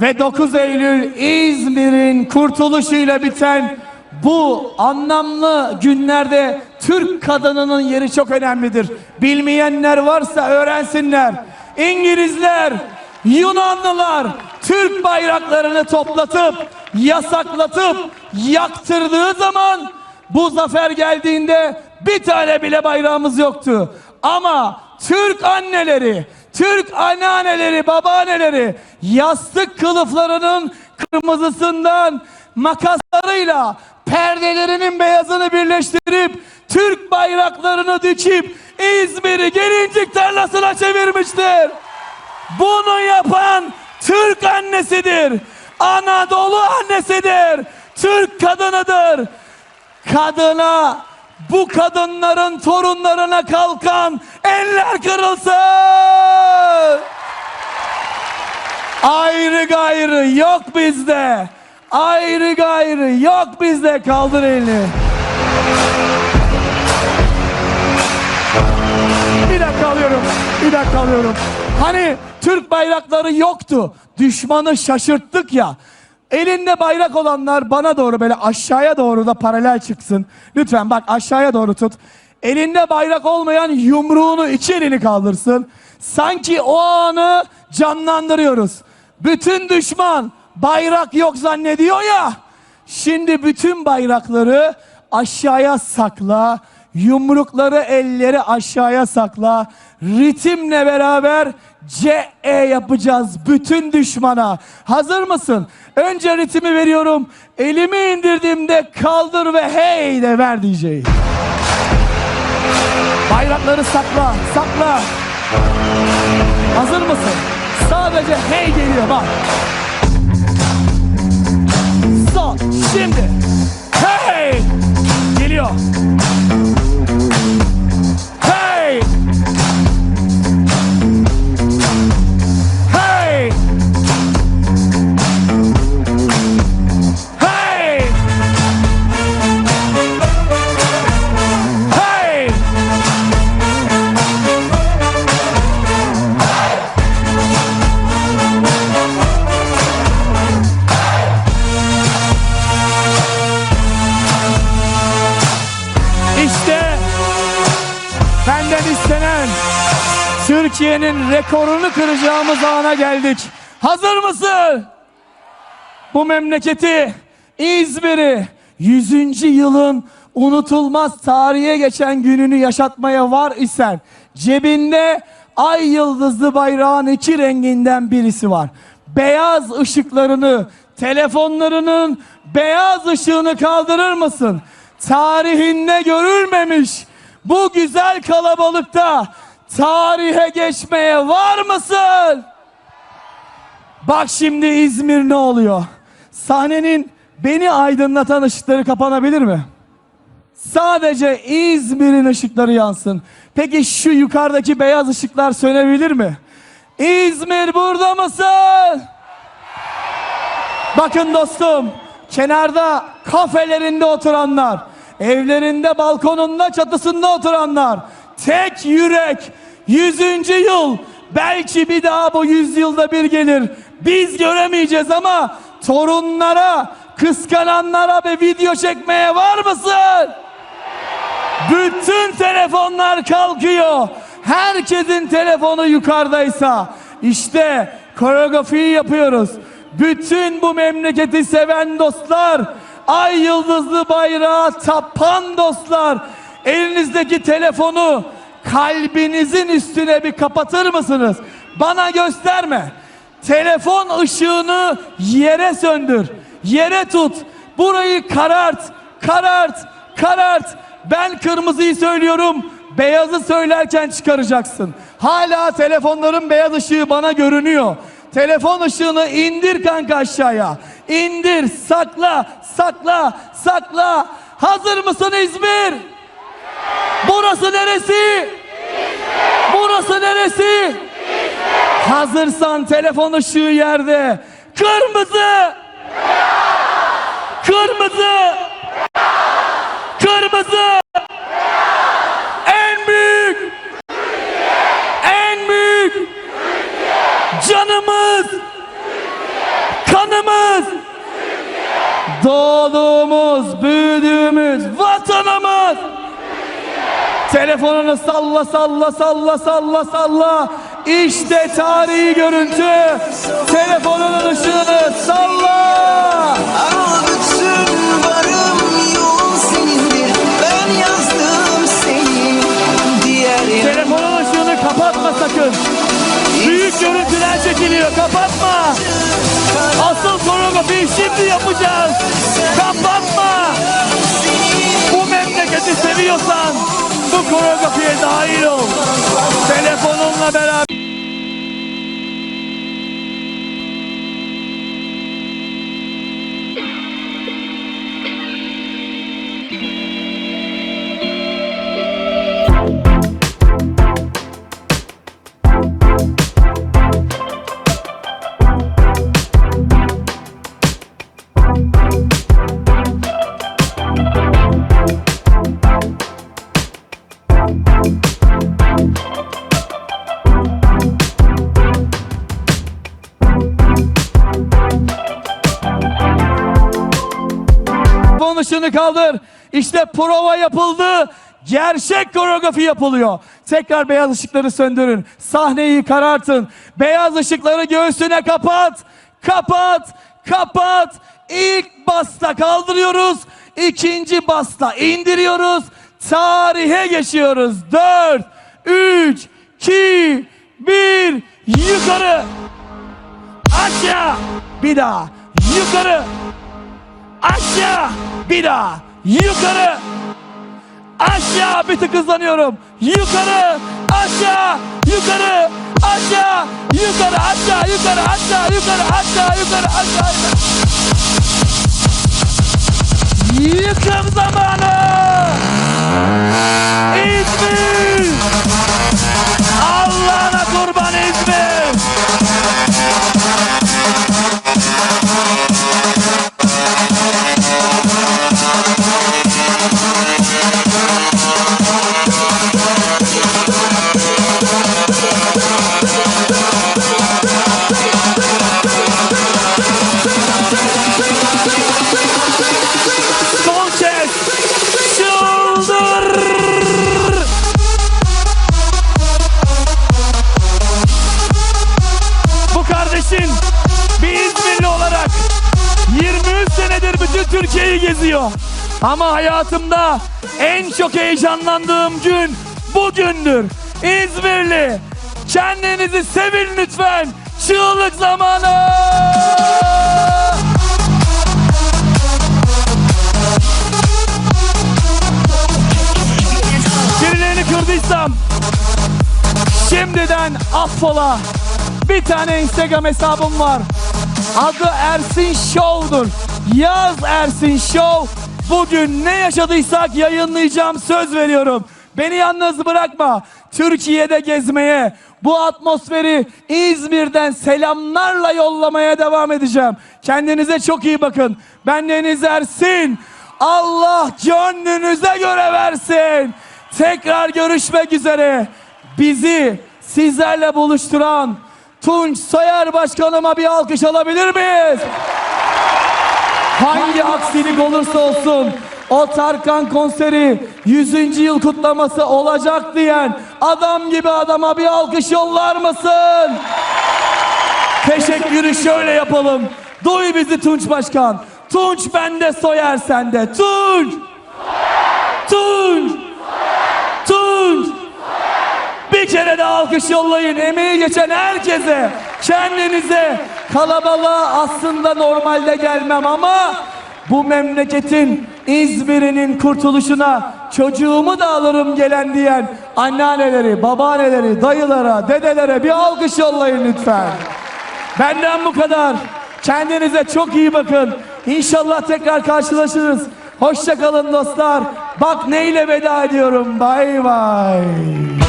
ve 9 Eylül İzmir'in kurtuluşuyla biten bu anlamlı günlerde Türk kadınının yeri çok önemlidir. Bilmeyenler varsa öğrensinler. İngilizler, Yunanlılar Türk bayraklarını toplatıp yasaklatıp yaktırdığı zaman bu zafer geldiğinde bir tane bile bayrağımız yoktu. Ama Türk anneleri, Türk anneanneleri, babaanneleri yastık kılıflarının kırmızısından makaslarıyla perdelerinin beyazını birleştirip Türk bayraklarını dikip İzmir'i gelincik tarlasına çevirmiştir. Bunu yapan Türk annesidir. Anadolu annesidir. Türk kadınıdır. Kadına bu kadınların torunlarına kalkan eller kırılsın. Ayrı gayrı yok bizde. Ayrı gayrı yok bizde. Kaldır elini. Bir dakika alıyorum. Bir dakika alıyorum. Hani Türk bayrakları yoktu. Düşmanı şaşırttık ya. Elinde bayrak olanlar bana doğru böyle aşağıya doğru da paralel çıksın. Lütfen bak aşağıya doğru tut. Elinde bayrak olmayan yumruğunu iki elini kaldırsın. Sanki o anı canlandırıyoruz. Bütün düşman bayrak yok zannediyor ya. Şimdi bütün bayrakları aşağıya sakla. Yumrukları elleri aşağıya sakla. Ritimle beraber CE yapacağız bütün düşmana. Hazır mısın? Önce ritmi veriyorum. Elimi indirdiğimde kaldır ve hey de ver DJ'yi. Bayrakları sakla, sakla. Hazır mısın? Sadece hey geliyor bak. Son. Şimdi. Hey! Geliyor. Türkiye'nin rekorunu kıracağımız ana geldik. Hazır mısın? Bu memleketi, İzmir'i 100. yılın unutulmaz tarihe geçen gününü yaşatmaya var isen cebinde ay yıldızlı bayrağın iki renginden birisi var. Beyaz ışıklarını, telefonlarının beyaz ışığını kaldırır mısın? Tarihinde görülmemiş bu güzel kalabalıkta tarihe geçmeye var mısın? Bak şimdi İzmir ne oluyor? Sahnenin beni aydınlatan ışıkları kapanabilir mi? Sadece İzmir'in ışıkları yansın. Peki şu yukarıdaki beyaz ışıklar sönebilir mi? İzmir burada mısın? Bakın dostum, kenarda kafelerinde oturanlar, evlerinde balkonunda çatısında oturanlar, tek yürek, yüzüncü yıl, belki bir daha bu yüzyılda bir gelir. Biz göremeyeceğiz ama torunlara, kıskananlara ve video çekmeye var mısın? Bütün telefonlar kalkıyor. Herkesin telefonu yukarıdaysa işte koreografiyi yapıyoruz. Bütün bu memleketi seven dostlar, ay yıldızlı bayrağı tapan dostlar, elinizdeki telefonu kalbinizin üstüne bir kapatır mısınız? Bana gösterme. Telefon ışığını yere söndür. Yere tut. Burayı karart. Karart. Karart. Ben kırmızıyı söylüyorum. Beyazı söylerken çıkaracaksın. Hala telefonların beyaz ışığı bana görünüyor. Telefon ışığını indir kanka aşağıya. İndir, sakla, sakla, sakla. Hazır mısın İzmir? Burası neresi? Burası neresi? Hazırsan telefon ışığı yerde. Kırmızı! Kırmızı! Kırmızı! En büyük! En büyük! Canımız! kanımız. Doğduğumuz, büyüdüğümüz vatanımız. Telefonunu salla salla salla salla salla. İşte tarihi görüntü. Telefonunun ışığını salla. Bütün varım yoğun senindir Ben yazdım seni diğer yana Telefonun ışığını kapatma sakın. Büyük görüntüler çekiliyor. Kapatma. Asıl koreografiyi şimdi yapacağız. Kapatma. Memleketi seviyorsan bu koreografiye dahil ol. Telefonunla beraber. Işığını kaldır. İşte prova yapıldı. Gerçek koreografi yapılıyor. Tekrar beyaz ışıkları söndürün. Sahneyi karartın. Beyaz ışıkları göğsüne kapat. Kapat. Kapat. İlk basta kaldırıyoruz. İkinci basta indiriyoruz. Tarihe geçiyoruz. 4, 3, 2, 1. Yukarı. Aşağı. Bir daha. Yukarı. Aşağı bir daha. Yukarı. Aşağı bir tık hızlanıyorum. Yukarı aşağı yukarı aşağı yukarı aşağı yukarı aşağı yukarı aşağı yukarı aşağı yukarı yıkım zamanı. İzmir. Allah'ına kurban İzmir Geziyor. Ama hayatımda en çok heyecanlandığım gün bugündür. İzmirli kendinizi sevin lütfen. Çığlık zamanı. Birilerini kırdıysam şimdiden affola. Bir tane Instagram hesabım var. Adı Ersin Show'dur. Yaz Ersin Show. Bugün ne yaşadıysak yayınlayacağım söz veriyorum. Beni yalnız bırakma. Türkiye'de gezmeye, bu atmosferi İzmir'den selamlarla yollamaya devam edeceğim. Kendinize çok iyi bakın. Ben Deniz Ersin. Allah gönlünüze göre versin. Tekrar görüşmek üzere. Bizi sizlerle buluşturan Tunç Soyer Başkanıma bir alkış alabilir miyiz? Hangi aksilik olursa olsun o Tarkan konseri 100. yıl kutlaması olacak diyen adam gibi adama bir alkış yollar mısın? Teşekkürü şöyle yapalım. Duy bizi Tunç Başkan. Tunç bende Soyer sende. Tunç! Tunç! Tunç! Bir kere de alkış yollayın. Emeği geçen herkese, kendinize, kalabalığa aslında normalde gelmem ama bu memleketin İzmir'inin kurtuluşuna çocuğumu da alırım gelen diyen anneanneleri, babaanneleri, dayılara, dedelere bir alkış yollayın lütfen. Benden bu kadar. Kendinize çok iyi bakın. İnşallah tekrar karşılaşırız. Hoşça kalın dostlar. Bak neyle veda ediyorum. Bay bay.